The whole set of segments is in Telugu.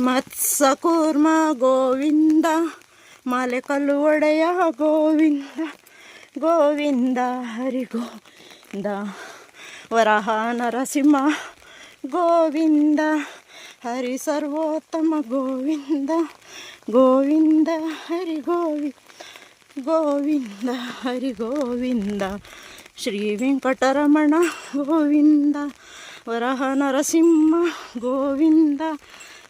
ಮತ್ಸಕೂರ್ಮ ಗೋವಿಂದ ಮಾಲೆ ಕಲ್ಲು ಒಡೆಯ ಗೋವಿಂದ ಗೋವಿಂದ ಹರಿ ಗೋವಿಂದ ವರಹ ನರಸಿಂಹ ಗೋವಿಂದ, ಹರಿ ಸರ್ವೋತ್ತಮ ಗೋವಿಂದ ಗೋವಿಂದ ಹರಿ ಗೋವಿ ಗೋವಿಂದ ಹರಿ ಗೋವಿಂದ ಶ್ರೀ ವೆಂಕಟರಮಣ ಗೋವಿಂದ, ವರಹ ನರಸಿಂಹ ಗೋವಿಂದ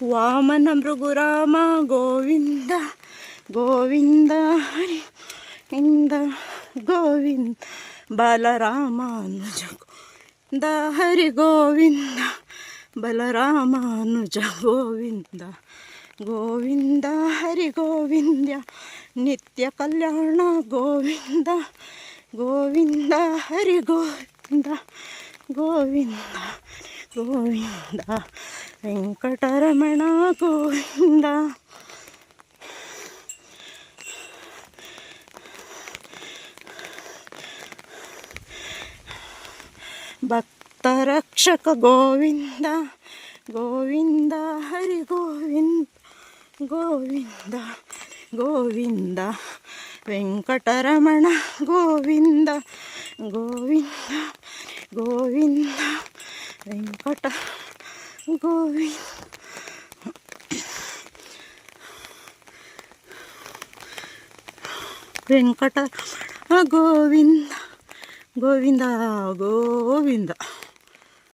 వామన భృగురామ గోవింద గోవింద హరి ఇంద గోవింద బలరామానుజ గోవింద హరి గోవింద బలరామానుజ గోవింద గోవింద హరి గోవింద నిత్య కళ్యాణ గోవింద గోవింద హరి గోవింద గోవింద గోవింద വെങ്കടരമണ ഗോവിന്ദ. ഭക്തരക്ഷക ഗോവിന്ദ ഗോവിന്ദ ഹരി ഗോവിന്ദ ഗോവിന്ദ ഗോവിന്ദ. വെങ്കടരമണ ഗോവിന്ദ ഗോവിന്ദ ഗോവിന്ദ. വെങ്കട ವೆಂಕಟ ಗೋವಿಂದ ವೆಂಕಟ ಗೋವಿಂದ ಗೋವಿಂದ ಗೋವಿಂದ